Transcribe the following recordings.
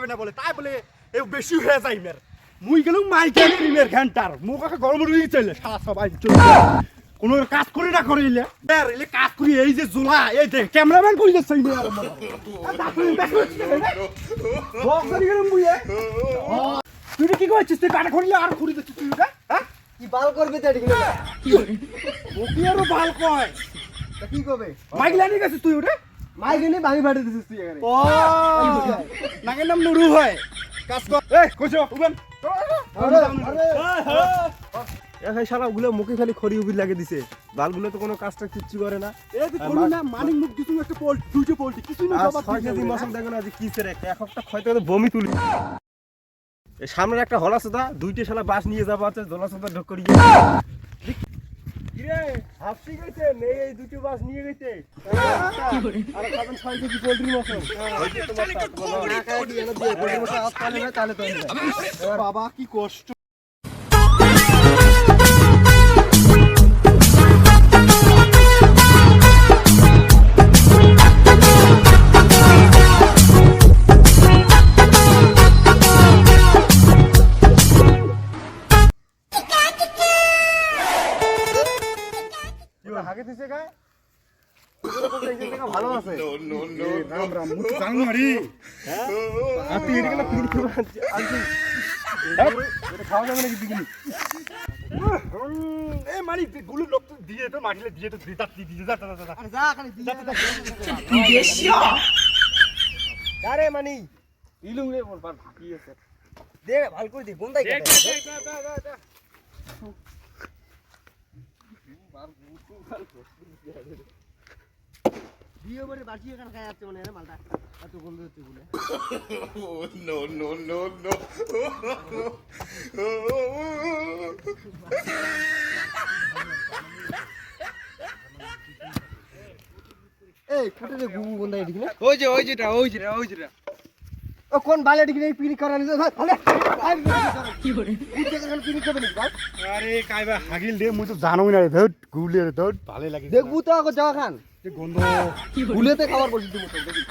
পাবে না বলে তাই বলে এ বেশি হয়ে যায় মের মুই গেলাম মাইকে ক্রিমের ঘণ্টার মুখ গরম রয়ে চলে সারা সবাই কোনো কাজ করে না করে এলে। কাজ করি এই যে জোলা এই দেখ ক্যামেরাম্যান কই যাচ্ছে এই মেয়ের মতো বক্সারি গেলাম মুই এ। তুই কি করছিস? তুই কাটা করিলে আর ঘুরি দিচ্ছিস তুই ওটা হ্যাঁ? কি বাল করবে তো এদিকে? না ওকে আরও ভালো কয়? তা কি করবে মাইক লাইনে গেছিস তুই ওটা? মাইক এনে ভাঙি ফাটে দিছিস তুই এখানে। ও নাকের নাম নুরু হয় কাজ কর। এই কইছো উবেন। এখন শালা ওগুলো মুখে খালি খড়ি উবির লাগে দিছে। বালগুলো তো কোনো কাজটা কিচ্ছু করে না। এই তুই করলি না? মানিক মুখ দিছু একটা পোল্ট দুইটা পোল্ট্রি। কিছুই না আর ছয় কেজি মশন দেখো না যে কি সেরে এক একটা তো বমি তুলি। সামনের একটা হলা সোদা দুইটা শালা বাস নিয়ে যাব আছে দোলা সোদা ঢোক করিয়ে কিরে হাফসি গেছে নেই এই দুটো বাস নিয়ে গেছে আর খাবেন ছয় কেজি তাহলে তো বাবা কি কষ্ট হাগে দিছে গায়ে? ভালো আছে। রাম রাম মুখ জানো রে আর তুই এটা গেলে পিকনিক আনছি। এটা খাওয়া যাবে নাকি পিকনিক এ মানি গুলো লোক তো দিয়ে তো মাটিলে দিয়ে তো দিয়ে তাত দিয়ে দিয়ে যা যা যা, যা। আরে যা খালি দিয়ে আরে মানি। ইলুম রে বল পার আছে। দে ভালো করে দি বন্দাই দিয়ে বলে বাড়ি এখানে খাই যাচ্ছে মনে মালটা এত গন্ধ হচ্ছে বলে। No, no, no, no. এই কোটে এদিকে ওই যে ওই যেটা ওই যেটা ওই যেটা। ও কোন বালে এদিকে এই পিকনিক করা নিছে ভাই ভালে কি করে? পিকনিক করবে নাকি ভাই? আরে কাইবা হাগিল দে মুই তো জানোই না রে ধট গুলে রে ধট ভালো লাগে দেখবু তো আগো যাওয়া খান। যে গন্ধ। গুলেতে খাবার বসে দিব তো দেখি।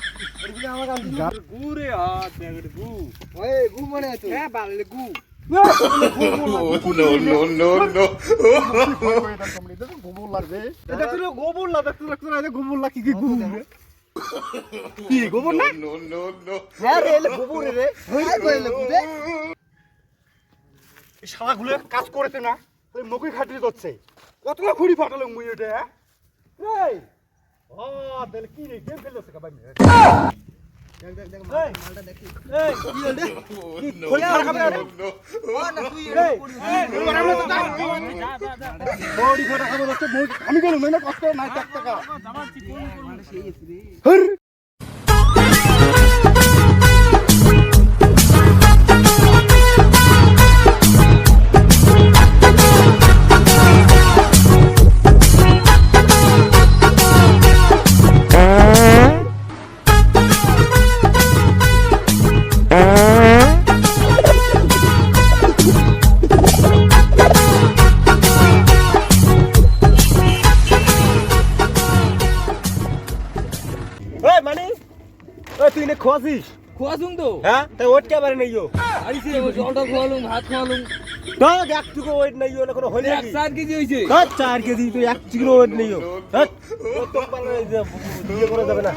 গুরে হাত গু ওই গু মানে তো হ্যাঁ বাড়লে গু. গোবর লাগবে গোবর না গোবর লাগ কি কি গোবর কি না. হ্যাঁ রে এলে গোবর রে। হই কইলে গুদে এই শালাগুলো কাজ করেছে না ওই মুখে খাটিয়ে যাচ্ছে কতটা খুঁড়ি ফাটালো মুই এটা হ্যাঁ? এই। ও দেখ কি রে গেম খেলছে কাবাই মে দেখ দেখ দেখ মালটা দেখি। এই কি হল রে খাবে না। no. ও না তুই এই বড়ি ফটা খাবে হচ্ছে? আমি গেলাম না কষ্ট নাই চার টাকা। হর তুই নে খোয়াছিস? খোয়াছুন তো। হ্যাঁ তাই ওট কে পারে নাই আইছি জলটা খোয়ালুম ভাত খোয়ালুম। তো একটুকু ওয়েট নাই না কোনো হইলে এক চার কেজি হয়েছে হ্যাঁ চার কেজি তুই এক চিকনো ওয়েট নেই হ্যাঁ? তো পালা দিয়ে করা যাবে না।